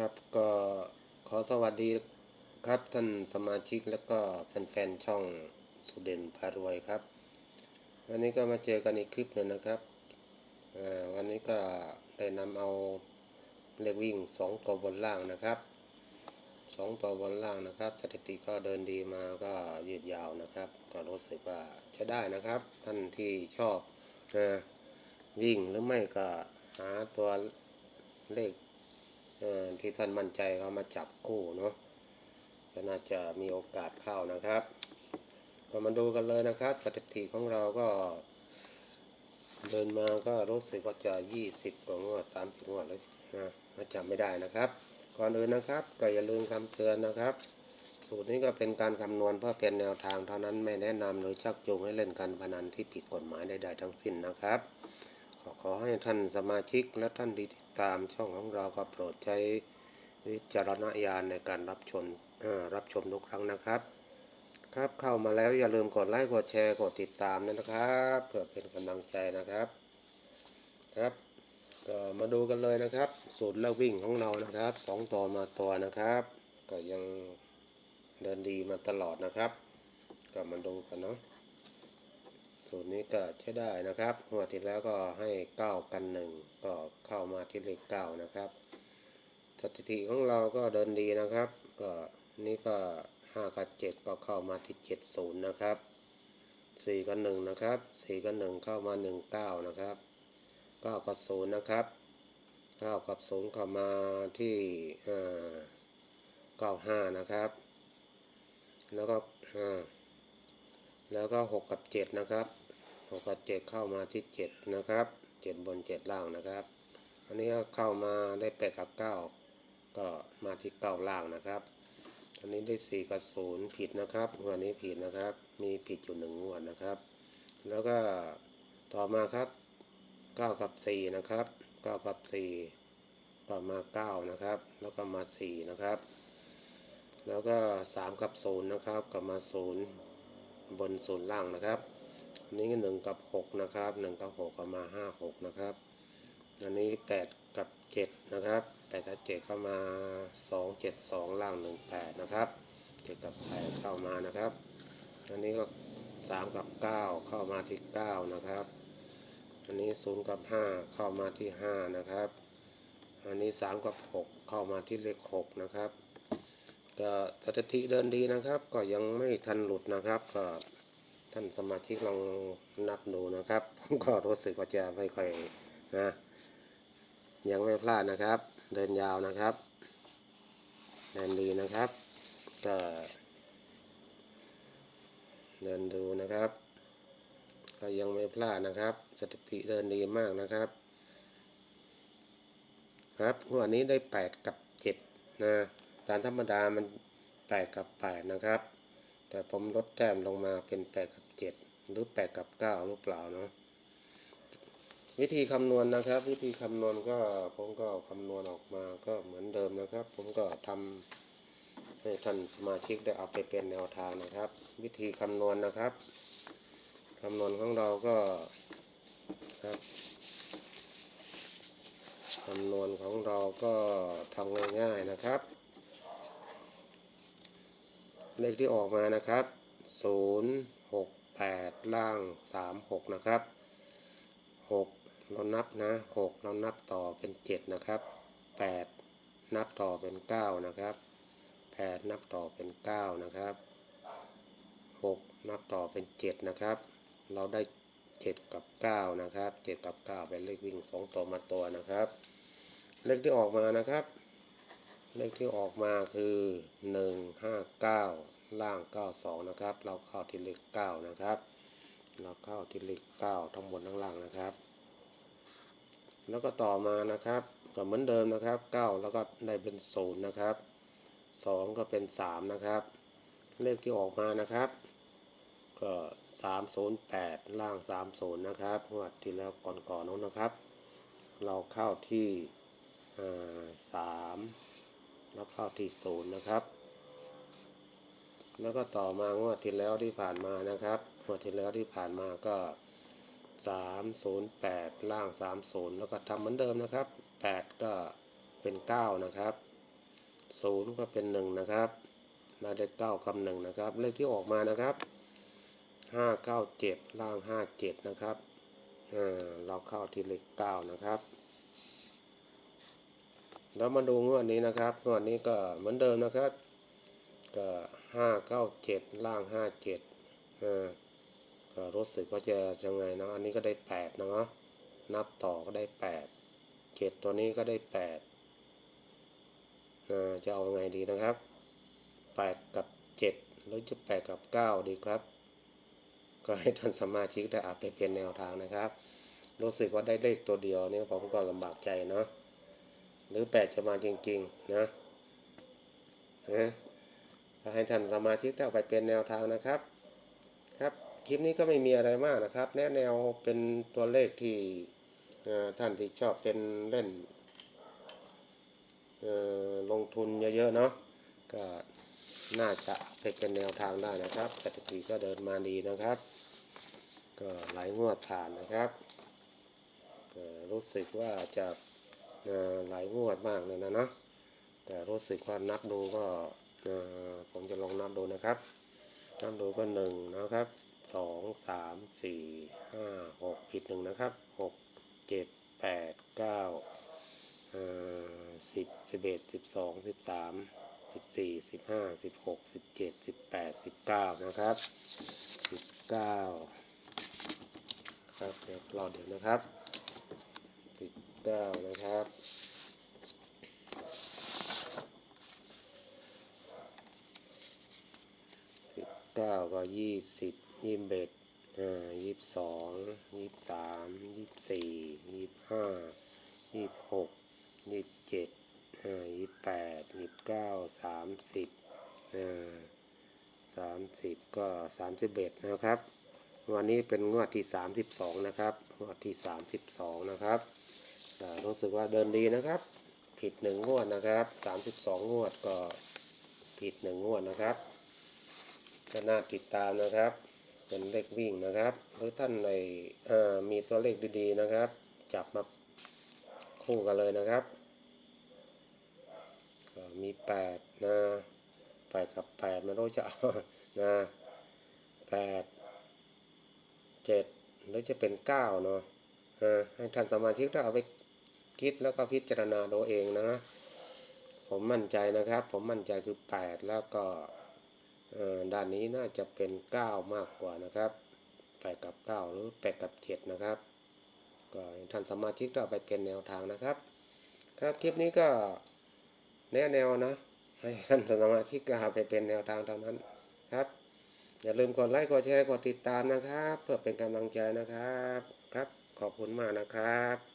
ครับก็ขอสวัสดีครับท่านสมาชิกแล้วก็แฟนๆช่องสุเด่นพารวยครับ วันนี้ก็มาเจอกันอีกคลิปหนึ่งนะครับวันนี้ก็ได้นำเอาเลขวิ่งสองตัวบนล่างนะครับสองตัวบนล่างนะครับ สถิติก็เดินดีมาก็ยืดยาวนะครับ ก็รู้สึกว่าใช้ได้นะครับ ท่านที่ชอบวิ่งหรือไม่ก็หาตัวเลข ที่ท่านมั่นใจเขามาจับคู่เนาะก็น่าจะมีโอกาสเข้านะครับก็มาดูกันเลยนะครับสถิติของเราก็ เดินมาก็รู้สึกว่าจะ 20 กว่างวด 30 งวดแล้วนะมาจำไม่ได้นะครับ ก่อนอื่นนะครับ ก็อย่าลืมคำเตือนนะครับ สูตรนี้ก็เป็นการคำนวณเพื่อเป็นแนวทางเท่านั้นไม่แนะนำหรือชักจูงให้เล่นการพนันที่ผิดกฎหมายใดๆทั้งสิ้นนะครับ ขอขอให้ท่านสมาชิกและท่านที่ ตามช่องของเราก็โปรดใช้วิจารณญาณในการรับชมรับชมทุกครั้งนะครับ ครับเข้ามาแล้วอย่าลืมกดไลค์กดแชร์กดติดตามนะครับเพื่อเป็นกำลังใจนะครับครับก็มาดูกันเลยนะครับ สูตรเลิกวิ่งของเรานะครับสองตัวมาตัวนะครับ ก็ยังเดินดีมาตลอดนะครับ ก็มาดูกันเนาะสูตรนี้ก็ใช้ได้นะครับงวที่แล้วก็ให้เก้ากันหนึ่ง ก็เข้ามาที่เลขเก้านะครับ สถิติของเราก็เดินดีนะครับ ก็นี่ก็ห้ากับเจ็ดก็เข้ามาที่เจ็ดศูนย์นะครับสี่กับหนึ่งนะครับสี่กับหนึ่งเข้ามาหนึ่งเก้านะครับเก้ากับศูนย์นะครับเก้ากับศูนย์เข้ามาที่เก้าห้านะครับ แล้วก็แล้วก็หกกับเจ็ดนะครับหกกับเจ็ดเข้ามาที่เจ็ดนะครับ เจ็ดบนเจ็ดล่างนะครับ อันนี้ก็เข้ามาได้แปดกับเก้าก็มาที่เก้าล่างนะครับ อันนี้ได้สี่กับศูนย์ผิดนะครับงวันนี้ผิดนะครับ มีผิดอยู่หนึ่งงวดนะครับ แล้วก็ต่อมาครับเก้ากับสี่นะครับเก้ากับสี่ต่อมาเก้านะครับ แล้วก็มาสี่นะครับ แล้วก็สามกับศูนย์นะครับ ก็มาศูนย์บนส่วนล่างนะครับ นนี้หนึ่งกับหกนะครับหนึ่งกับหกก็มาห้าหกนะครับอันนี้แปดกับเจ็ดนะครับแปดกับเจ็ดเข้ามาสองเจ็ดสองล่างหนึ่งแปดนะครับเจ็ดกับแปดเข้ามานะครับ อันนี้ก็สามกับเก้าเข้ามาที่เก้านะครับ อันนี้ศูนย์กับห้าเข้ามาที่ห้านะครับ อันนี้สามกับหกเข้ามาที่เลขหกนะครับก็สถิติเดินดีนะครับ ก็ยังไม่ทันหลุดนะครับก็ ท่านสมาชิกลองนับดูนะครับ ผมก็รู้สึกว่าจะไม่ค่อยนะยังไม่พลาดนะครับ เดินยาวนะครับเดินดีนะครับ ก็เดินดูนะครับ ก็ยังไม่พลาดนะครับ สถิติเดินดีมากนะครับ ครับวันนี้ได้แปดกับเจ็ดนะตามธรรมดามันแปดกับแปดนะครับ แต่ผมลดแต้มลงมาเป็นแปดกับเจ็ดหรือแปดกับเก้าหรือเปล่าเนาะวิธีคำนวณนะครับ วิธีคำนวณก็ผมก็คำนวณออกมาก็เหมือนเดิมนะครับ ผมก็ทำให้ท่านสมาชิกได้เอาไปเป็นแนวทางนะครับ วิธีคำนวณนะครับคำนวณของเราก็ครับคำนวณของเราก็ทำง่ายๆนะครับ เลขที่ออกมานะครับศูนย์หกแปดล่างสามหกนะครับหกเรานับนะหกเรานับต่อเป็นเจ็ดนะครับแปดนับต่อเป็นเก้านะครับแปดนับต่อเป็นเก้านะครับหกนับต่อเป็นเจ็ดนะครับ เราได้เจ็ดกับเก้านะครับเจ็ดกับเก้าเป็นเลขวิ่งสองตัวมาตัวนะครับ เลขที่ออกมานะครับ เลขที่ออกมาคือหนึ่งห้าเก้าล่างเก้าสองนะครับ เราเข้าที่เลขเก้านะครับ เราเข้าที่เลขเก้าทั้งบนทั้งล่างนะครับ แล้วก็ต่อมานะครับ ก็เหมือนเดิมนะครับเก้าแล้วก็ได้เป็นศูนย์นะครับสองก็เป็นสามนะครับ เลขที่ออกมานะครับ ก็สามศูนย์แปดล่างสามศูนย์นะครับงวดที่แล้วก่อนๆนู้นนะครับ เราเข้าที่อ่าสาม แล้วเข้าที่ศูนย์นะครับ แล้วก็ต่อมางวดที่แล้วที่ผ่านมานะครับงวดที่แล้วที่ผ่านมาก็สามศูนย์แปดล่างสามศูนย์แล้วก็ทำเหมือนเดิมนะครับแปดก็เป็นเก้านะครับศูนย์ก็เป็นหนึ่งนะครับเราได้เก้าคำหนึ่งนะครับ เลขที่ออกมานะครับห้าเก้าเจ็ดล่างห้าเจ็ดนะครับเราเข้าที่เลขเก้านะครับ แล้วมาดูงวดนี้นะครับงวดนี้ก็เหมือนเดิมนะครับ ก็ห้าเก้าเจ็ดล่างห้าเจ็ดออก็รู้สึกว่าจะยังไงนะอันนี้ก็ได้แปดเนาะนับต่อก็ได้แปดเจ็ดตัวนี้ก็ได้แปดจะเอาไงดีนะครับแปดกับเจ็ดหรือจะแปดกับเก้าดีครับ ก็ให้ท่านสมาชิกได้อาจไปเปลี่ยนแนวทางนะครับ รู้สึกว่าได้เลขตัวเดียวนี่ผมก็ลำบากใจเนาะ หรือแปดจะมาจริง ๆ นะนะให้ท่านสมาชิกเอาไปเป็นแนวทางนะครับ ครับ คลิปนี้ก็ไม่มีอะไรมากนะครับ แนะแนวเป็นตัวเลขที่ท่านที่ชอบเป็นเล่นลงทุนเยอะๆเนาะก็น่าจะเป็นแนวทางได้นะครับสถิติก็เดินมาดีนะครับ ก็หลายงวดผ่านนะครับรู้สึกว่าจะ หลายงวดมากเลยนะเนาะแต่รู้สึกว่านับดูก็ผมจะลองนับดูนะครับนับดูก็หนึ่งนะครับสองสามสี่ห้าหกผิดหนึ่งนะครับหกเจ็ดแปดเก้าสิบสิบเอ็ดสิบสองสิบสามสิบสี่สิบห้าสิบหกสิบเจ็ดสิบแปดสิบเก้านะครับสิบเก้าครับเดี๋ยวรอเดี๋ยวนะครับ สิบเก้านะครับสิบเก้าก็ยี่สิบยี่สิบเอ็ดอ่ายี่สิบสองยี่สิบสามยี่สิบสี่ยี่สิบห้ายี่สิบหกยี่สิบเจ็ดอ่ายี่สิบแปดยี่สิบเก้าสามสิบอ่าสามสิบก็สามสิบเอ็ดนะครับ วันนี้เป็นงวดที่สามสิบสองนะครับ งวดที่สามสิบสองนะครับ รู้สึกว่าเดินดีนะครับ ผิดหนึ่งงวดนะครับสามสิบสองงวดก็ผิดหนึ่งงวดนะครับก็น่าติดตามนะครับ เป็นเลขวิ่งนะครับ หรือท่านในมีตัวเลขดีๆนะครับ จับมาคู่กันเลยนะครับก็มีแปดนะแปดกับแปดไม่รู้จะเอานะแปดเจ็ดหรือจะเป็นเก้าเนาะให้ท่านสมาชิกได้เอาไป คิดแล้วก็พิจารณาดูเองนะนะผมมั่นใจนะครับ ผมมั่นใจคือ 8 แล้วก็ด้านนี้น่าจะเป็น 9 มากกว่านะครับ8กับ 9 หรือ8กับ 7 นะครับ ก็ท่านสมาชิกได้เอาไปเป็นแนวทางนะครับ ครับคลิปนี้ก็แนะแนวนะให้ท่านสมาชิกก็ไปเป็นแนวทางเท่านั้นครับอย่าลืมกดไลค์กดแชร์กดติดตามนะครับ เพื่อเป็นกำลังใจนะครับครับ ขอบคุณมากนะครับ